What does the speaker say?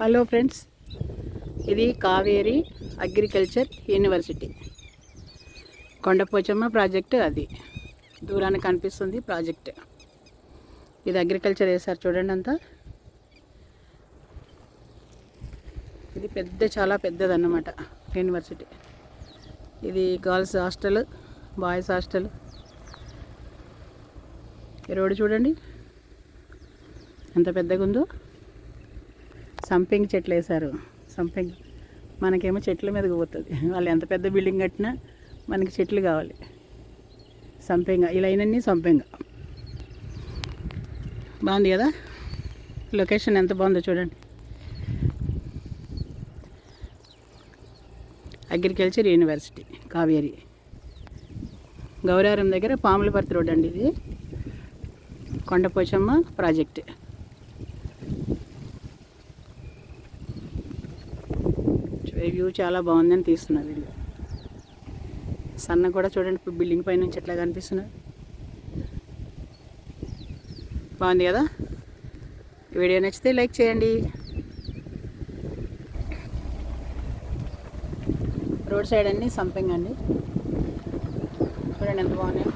Hello friends ఇది Kaveri agriculture university. Kondapochamma project అది. దూరానికి కనిపిస్తుంది ప్రాజెక్ట్. ఇది అగ్రికల్చర్ వేసారు చూడండి అంతా. ఇది పెద్ద చాలా పెద్దదన్నమాట యూనివర్సిటీ. ఇది గర్ల్స్ హాస్టల్ బాయ్స్ హాస్టల్. ఈ రోడ్డు చూడండి. ఎంత పెద్దగా ఉందో సంపింగ్ చెట్లు వేశారు. సంపింగ్. మనకేమో చెట్ల మీదకి పోతుంది. వాళ్ళు ఎంత పెద్ద బిల్డింగ్ కట్టినా మనకి చెట్లు కావాలి. సంపింగ. ఈ లైన్ అన్నీ సంపెంగ. బాగుంది కదా? లొకేషన్ ఎంత బాగుందో చూడండి. Agriculture university Kaveri. గౌరారం దగ్గర పాములపర్తి రోడ్ అండి ఇది. కొండపోచమ్మ ప్రాజెక్ట్. వ్యూ చాలా బాగుందని తీస్తున్నా వీడియో. సన్న కూడా చూడండి ఇప్పుడు బిల్డింగ్ పై నుంచి ఎట్లా కనిపిస్తున్నారు బాగుంది కదా? వీడియో నచ్చితే లైక్ చేయండి. రోడ్ సైడ్ అన్నీ సంపింగ్ అండి చూడండి ఎంత బాగున్నాయి.